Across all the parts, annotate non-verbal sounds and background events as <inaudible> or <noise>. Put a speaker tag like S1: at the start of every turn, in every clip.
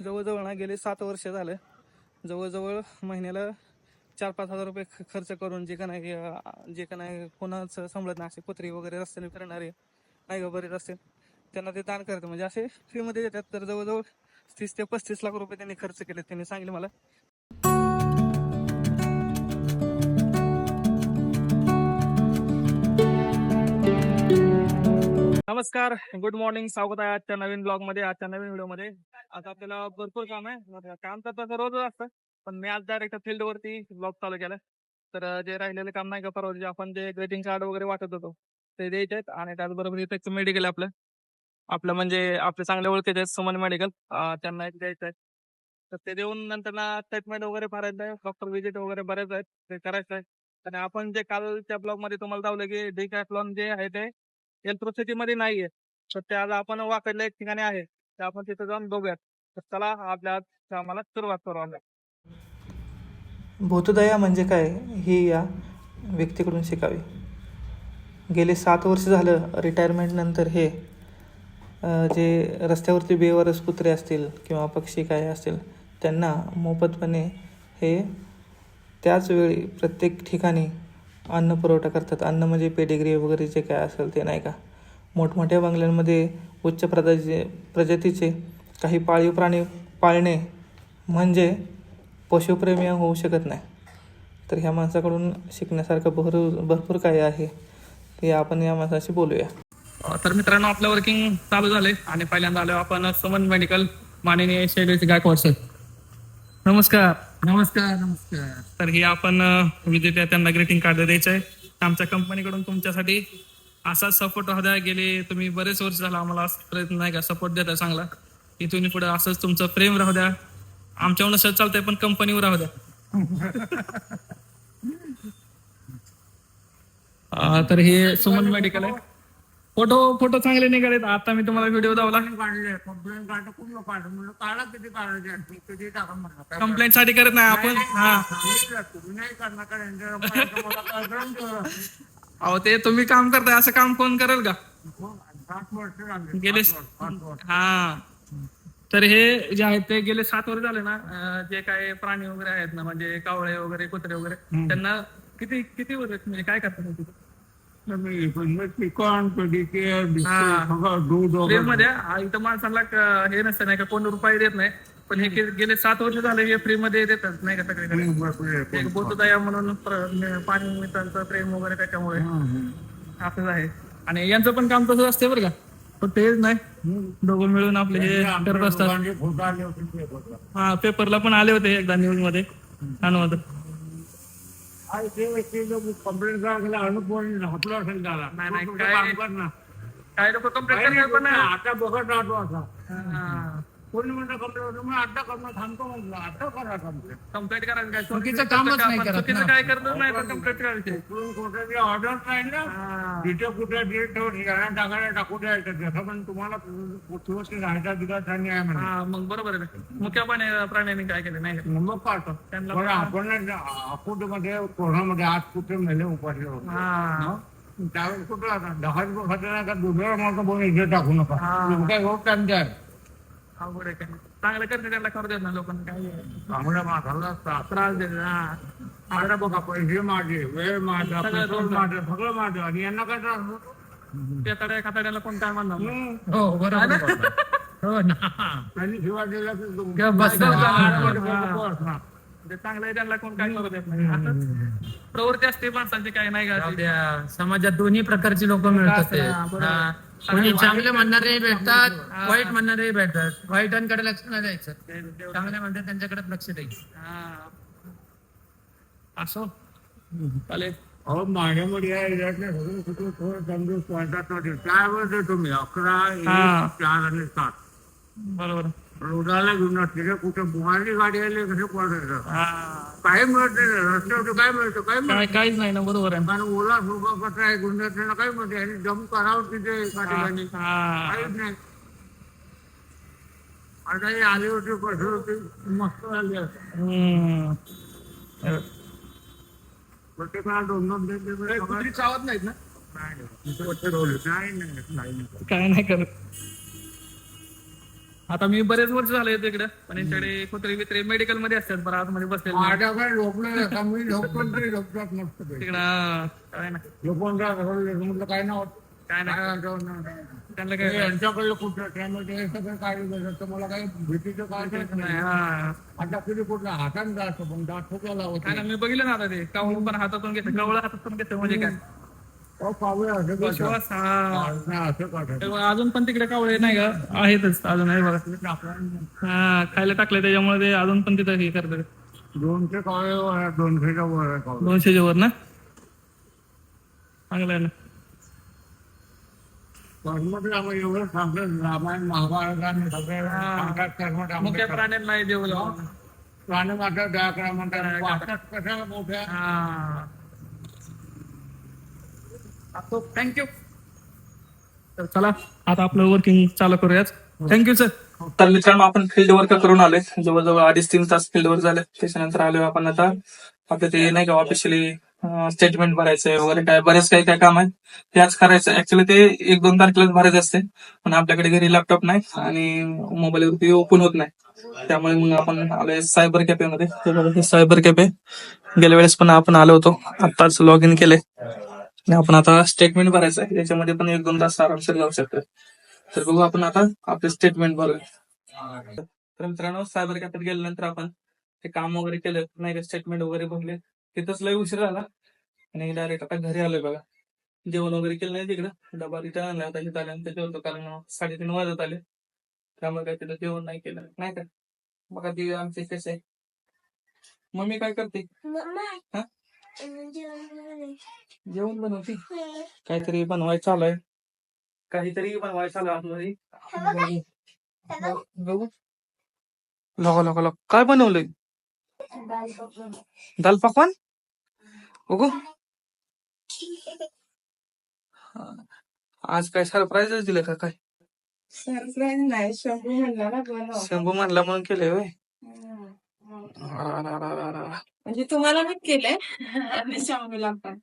S1: जवळजवळ ना गेले सात वर्ष झालं. जवळजवळ महिन्याला चार पाच हजार रुपये ख- खर्च करून जे का नाही जे का नाही कोणाचं समजत नाही असे कुत्री वगैरे रस्त्याने फिरणारे नाही का बरेच असेल त्यांना ते दान करतात. म्हणजे असे फ्रीमध्ये देतात. तर जवळजवळ तीस ते पस्तीस लाख रुपये त्यांनी खर्च केले त्यांनी सांगितले मला. नमस्कार गुड मॉर्निंग स्वागत आहे आजच्या नवीन ब्लॉगमध्ये आजच्या नवीन व्हिडिओमध्ये. आता आपल्याला भरपूर काम आहे. काम तर तसं रोजच असतं पण मी आज डायरेक्ट फील्ड वरती ब्लॉग चालू केला. तर जे राहिलेले काम नाही का परवा जे आपण जे ग्रेटिंग कार्ड वगैरे वाटत होतो ते द्यायचे आहेत आणि त्याचबरोबर इथे मेडिकल आपलं. आपलं म्हणजे आपले चांगले ओळखीचे आहेत सुमन मेडिकल त्यांना एक द्यायचं आहे. तर ते देऊन नंतर ट्रीटमेंट वगैरे भरायचं आहे. डॉक्टर विजिट वगैरे बरेच आहेत. ते करायचं आहे. आणि आपण जे कालच्या ब्लॉगमध्ये तुम्हाला लावलं की डिकॅथलॉन जे आहे ते मध्ये नाहीये. तर ते आपण वाकडल्या एक ठिकाणी आहे. ते आपण तिथे जाऊन बघूयात. तर चला आपल्या कामाला आम्हाला सुरुवात करू भूतदया म्हणजे काय? ही या व्यक्तीकडून शिकावी. गेले सात वर्ष झालं रिटायरमेंटनंतर हे जे रस्त्यावरती बेवारस कुत्रे असतील किंवा पक्षी काय असतील त्यांना मोफतपणे हे त्याच वेळी प्रत्येक ठिकाणी अन्न पुरवठा करतात. अन्न म्हणजे पेडिग्री वगैरे जे काय असेल ते नाही का? मोठमोठ्या बंगल्यांमध्ये उच्च प्रजाचे प्रजातीचे काही पाळीव प्राणी पाळणे म्हणजे पशुप्रेमी होऊ शकत नाही. तर ह्या माणसाकडून शिकण्यासारखं भर भरपूर काही आहे. ते आपण या माणसाशी बोलूया. तर मित्रांनो आपलं वर्किंग चालू झालंय आणि पहिल्यांदा आलो आपण सुमन मेडिकल माननीय शैलेश गायकवाड सर नमस्कार.
S2: नमस्कार नमस्कार.
S1: तर हे आपण विजेत्या त्यांना ग्रीटिंग कार्ड द्यायचं आहे. आमच्या कंपनीकडून तुमच्यासाठी असा सपोर्ट राहू द्या गेले तुम्ही बरेच वर्ष झाला आम्हाला असं प्रयत्न नाही का सपोर्ट देता चांगला. इथून पुढे असंच तुमचं प्रेम राहू द्या. आमच्यावर सहज चालतंय पण कंपनीवर राहू द्या. <laughs> तर हे सुमन मेडिकल आहे. फोटो फोटो चांगले निघालेत आता मी तुम्हाला व्हिडिओ दावला.
S2: काढले. कंप्लेंट काढलं पूर्ण काढलं? म्हणलं काढा किती काढायचे मी म्हणलं
S1: कंप्लेंटसाठी करत नाही आपण हा.
S2: तुम्ही नाही करणार कारण.
S1: अहो ते तुम्ही काम करताय असं काम कोण करेल का?
S2: हो,
S1: गेले. हा. तर हे जे आहेत ते गेले सात वर्ष झाले ना जे काय प्राणी वगैरे आहेत ना म्हणजे कावळे वगैरे कुत्रे वगैरे त्यांना किती किती वर्ष म्हणजे काय करतात?
S2: पण चिकन कधी
S1: दूधमध्ये आ, इथं माणसाला हे नसतं नाही का कोण रुपये देत नाही. पण हे गेले सात वर्ष झाले हे फ्री मध्ये देतात नाही का सगळीकडे. एक बोधदया म्हणून पाणी मित्रांचं प्रेम वगैरे त्याच्यामुळे. असंच आहे. आणि यांचं पण काम तसंच असते बरं का? फक्त हेच नाही. दोघं मिळून आपले हे करत असतात. हा पेपरला पण आले होते एकदा न्यूजमध्ये. छान होतं.
S2: कंप्लेंट करायला अनुभव हटलो असेल त्याला
S1: नाही, नाही,
S2: तो तुझं
S1: काय-
S2: काम कर ना.
S1: काही लोक कंप्लेंट
S2: काही
S1: करतात पण
S2: नाही, आता बघत राहतो आता
S1: हा.
S2: कोणी म्हणतं कंप्लेंट होतं मग आता करणं थांबतो म्हटलं आता करा कंप्लेंट
S1: कंप्लेंट करायचं काय
S3: चुकीचं कामच नाही करत
S1: चुकीचं
S3: ना.
S1: काय करतच नाही तर कंप्लेंट करायची
S2: कुठे ऑर्डर नाही ना.
S1: हा.
S2: जिथे कुठे डेट ठेवून टाकायला टाकू द्यायचं. जसं पण तुम्हाला पृथ्वीवरती राहायचा दिवस आणि आहे म्हणे.
S1: हा मग बरोबर आहे ना. मुख्यपणे प्राण्यांनी काय केलं? नाही का?
S2: मग पाहतो
S1: त्यांना
S2: पण आपण अकोटमध्ये कोरोनामध्ये आज कुठे मेले उपाशी होते
S1: हा.
S2: त्यावेळेस कुठं आता? दहा दिवस खाते नाही का दुसऱ्या मला बोल इथे टाकू नका.
S1: हा.
S2: काय होत त्यांच्या आहे.
S1: अवघड आहे काय चांगलं करते करू देत ना लोकांना काय
S2: त्रास
S1: देत
S2: आता बघा पैसे माझे वेळ माझा
S1: सगळं
S2: पेट्रोल
S1: तुमचं.
S2: माझं सगळं माझं. आणि यांना काय त्रास होतो?
S1: पेताड्या खाताड्याला कोण काय म्हणणार.
S3: हो बरोबर. हो ना?
S2: त्यांनी
S3: ना.
S2: ना.
S1: चांगलं त्यांना कोण काय करू देत नाही. प्रवृत्ती असते माणसांची काही नाही का.
S3: समाजात दोन्ही प्रकारची लोक मिळतात. कोणी चांगले म्हणणारे भेटतात वाईट म्हणणारे भेटतात. वाईटांकडे लक्ष नाही द्यायचं. चांगले म्हणतात त्यांच्याकडे लक्ष द्यायचं
S1: हा. असो. चालेल
S2: अहो माझ्यामध्ये या एरियातले सगळे कुठे थोडं तंदुरुस्त वाटतात नव्हते आहे तुम्ही? अकरा. एक, चार आणि सात.
S1: बरोबर.
S2: रोडाला घेऊन तिथे कुठे बुहारी गाडी आली कसे पळायचं
S1: हा.
S2: काही मिळत नाही रस्त्यावर काय मिळतं काय मिळत
S1: काय काहीच नाही ना बरोबर आहे.
S2: कारण ओला सुका कचरा आहे? गुंडातल्याला काय मिळते आणि जम करावं तिथे एका ठिकाणी
S1: हा.
S2: काहीच नाही. आता हे आली होती कसं होती? मस्त आली असं
S1: हम्म.
S2: प्रत्येकाला दोन दोन तीन तीन वेळा सगळं-
S1: चावत नाहीत ना?
S2: नाही, नाही.
S1: काय नाही करत.
S4: आता मी बरेच वर्ष झाले येतो इकडे पण यांच्याकडे कुत्रे बित्रे मेडिकलमध्ये असतात बरं आतमध्ये बसलेले नाही.
S2: माझ्याकडे झोपलं का मी झोपतो तरी झोपतात मस्त
S4: तिकडं काय ना.
S2: झोपून राहत म्हटलं काय नाव?
S4: काय नाही त्यांना काय
S2: यांच्याकडे कुठं त्यामुळे ते सगळं काढून देतात तर मला काही भीतीचं काय
S4: नाही. हा.
S2: आता किती कुठलं हाताने जायचं पण दात
S4: ना मी बघितलं ना आता ते कावळं पण हातातून घेतं कवळं हातातून घेतं म्हणजे काय
S2: अहो, कावळे असं करतात.
S4: विश्वास हा. अजून पण तिकडे कावळे नाही का? आहेतच अजून आहे बघा. हा खायला टाकले त्याच्यामुळे ते अजून पण तिथं हे करतात.
S2: दोनशे कावळे दोनशेच्या वर कावळे.
S4: दोनशेच्या वर ना? चांगलं आहे ना.
S2: एवढं रामायण महाभारत आणि सगळे सांगतात
S4: प्राण्यांना
S2: प्राणी मात्र कशाला मोठ्या?
S4: थँक्यू तर चला आता आपलं वर्किंग चालू करूयात. थँक्यू सर तर मित्रांनो आपण फील्ड वर्क करून आलोय. जवळजवळ अडीच तीन तास फील्ड वर्क झाले. त्याच्यानंतर आलोय आपण आता. आपलं ते नाही का ऑफिशियली स्टेटमेंट भरायचंय वगैरे काय बरेच काही काय काम आहे. ते आज करायचं. ऍक्च्युली ते एक दोन तारखेलाच भरायचं असते पण आपल्याकडे घरी लॅपटॉप नाही आणि मोबाईलवरती ओपन होत नाही. त्यामुळे मग आपण आलोय सायबर कॅफे मध्ये. सायबर कॅफे गेल्या वेळेस पण आपण आलो होतो. आताच लॉग इन केले आपण आता स्टेटमेंट भरायचं आहे. त्याच्यामध्ये पण एक दोन तास आरामशीर जाऊ शकतो तर बघू आपण आता आपले स्टेटमेंट भरूया. तर मित्रांनो सायबर कॅफेत गेल्यानंतर आपण ते काम वगैरे केलं नाही का स्टेटमेंट वगैरे भरले. तिथंच लय उशीर झाला. आणि डायरेक्ट आता घरी आलोय बघा. जेवण वगैरे केलं नाही तिकडं. डबा रिटर्न आणला आता इथं आल्यानंतर जेवतो कारण साडेतीन वाजत आले. त्यामुळे काय तिथं जेवण नाही केलं. नाही का? बघा ती आमचे कसे आहे. मम्मी काय करते? हा? जेवण बनवते काहीतरी बनवायचं चालू आहे काहीतरी बनवायचं चालू आहे आतमध्ये. बघू. लगा लगा लगा काय बनवलंय दाल पकवान बघू. आज काय सरप्राईजच दिलं का काय
S5: सरप्राईज नाही शंभू म्हणला ना
S1: शंभू म्हणला म्हणून केलंय.
S5: म्हणजे तुम्हाला पण केलंय. <laughs> आणि शंभूला पण.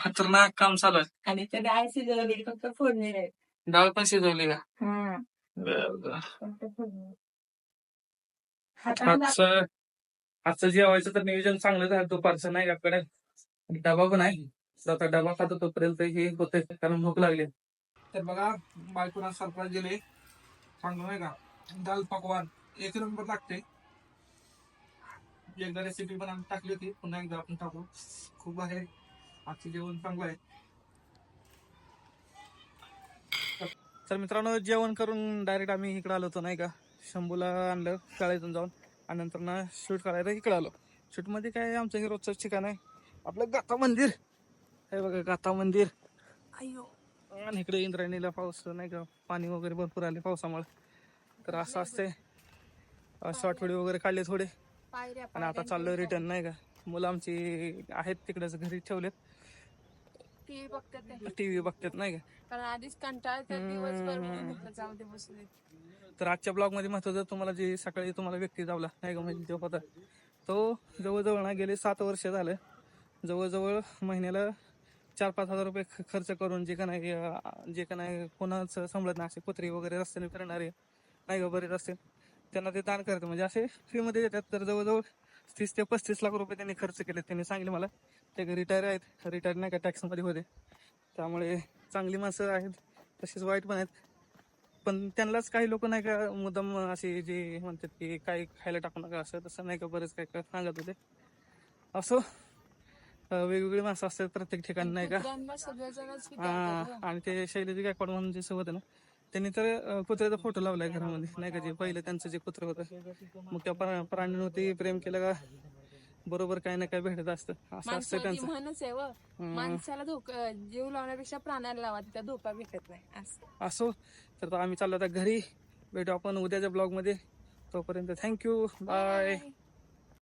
S1: खतरनाक काम चालू आहे.
S5: आणि त्या डाळ शिजवली फक्त फोडणी नाही
S1: डाळ पण शिजवली का? बरं, बरं.
S5: फक्त फोडणी हाताने
S1: आजचं आजचं जेवायचं तर नियोजन चांगलं झालं दुपारचं नाही आपल्याकडे आणि डबा पण आहे. तर आता डबा खातो तोपर्यंत हे होतंय कारण भूक लागली. तर बघा बायकोना सरप्राईज दिले. चांगलं नाही का? दाल पकवान. एक नंबर लागते. एकदा रेसिपी पण आम्ही टाकली होती. पुन्हा एकदा आपण टाकू. खूप आहे. आजचं जेवण चांगलं आहे. तर मित्रांनो जेवण करून डायरेक्ट आम्ही इकडे आलो होतो नाही का? शंभूला आणलं शाळेतून जाऊन. आणि नंतर ना शूट करायला इकडे आलो. शूटमध्ये काय आमचं हे रोजचं ठिकाण आहे. आपलं गाथा मंदिर. हे बघा गाथा मंदिर. आणि इकडे इंद्रायणीला पाऊस नाही का? पाणी वगैरे भरपूर आले पावसामुळे. तर असं असते शॉर्ट व्हिडिओ वगैरे काढले थोडे.
S5: पायऱ्या
S1: आणि आता चाललोय रिटर्न नाही का? मुलं आमची आहेत तिकडेच घरी ठेवलेत.
S5: टीव्ही बघतात ते.
S1: टी व्ही बघतात नाही का?
S5: कारण आधीच कंटाळ दिवसभर म्हणून म्हटलं जाऊ दे बसले
S1: तर आजच्या ब्लॉगमध्ये महत्वाचं तुम्हाला जे सकाळी तुम्हाला व्यक्ती जावला नाही का म्हणजे तो होता तो जवळजवळ ना गेले सात वर्ष झालं. जवळजवळ महिन्याला चार पाच हजार रुपये खर्च करून जे का नाही जे का नाही कोणाचं संभळत नाही असे कुत्री वगैरे रस्त्याने फिरणारे नाही का बरेच असते त्यांना ते दान करतं म्हणजे असे फ्रीमध्ये देतात. तर जवळजवळ तीस ते पस्तीस लाख रुपये त्यांनी खर्च केले त्यांनी सांगितले मला. ते रिटायर आहेत. रिटायर नाही का? टॅक्समध्ये होते. त्यामुळे चांगली माणसं आहेत. तसेच वाईट पण आहेत. पण त्यांनाच काही लोक नाही का मुद्दाम असे जे म्हणतात की काय खायला टाकू नका असं तसं नाही का? बरेच काय काय सांगत होते. असो वेगवेगळी माणसं असतात प्रत्येक ठिकाणी नाही का? हा, आणि ते शैलेजी गायकवाड म्हणून जे सोबत आहे ना त्यांनी तर कुत्र्याचा फोटो लावलाय घरामध्ये. नाही का जे पहिलं त्यांचं जे कुत्र होतं. मग त्या प्राण्यांवरती प्रेम केलं का बरोबर काही ना काय भेटत असतं. असं असतं त्यांचं.
S5: म्हणच आहे व. माणसाला धोका जीव लावण्यापेक्षा प्राण्याला लावा तिथं धोका भेटत नाही. असं.
S1: असो. तर आम्ही चाललो आता घरी. भेटू आपण उद्याच्या ब्लॉगमध्ये तोपर्यंत थँक्यू बाय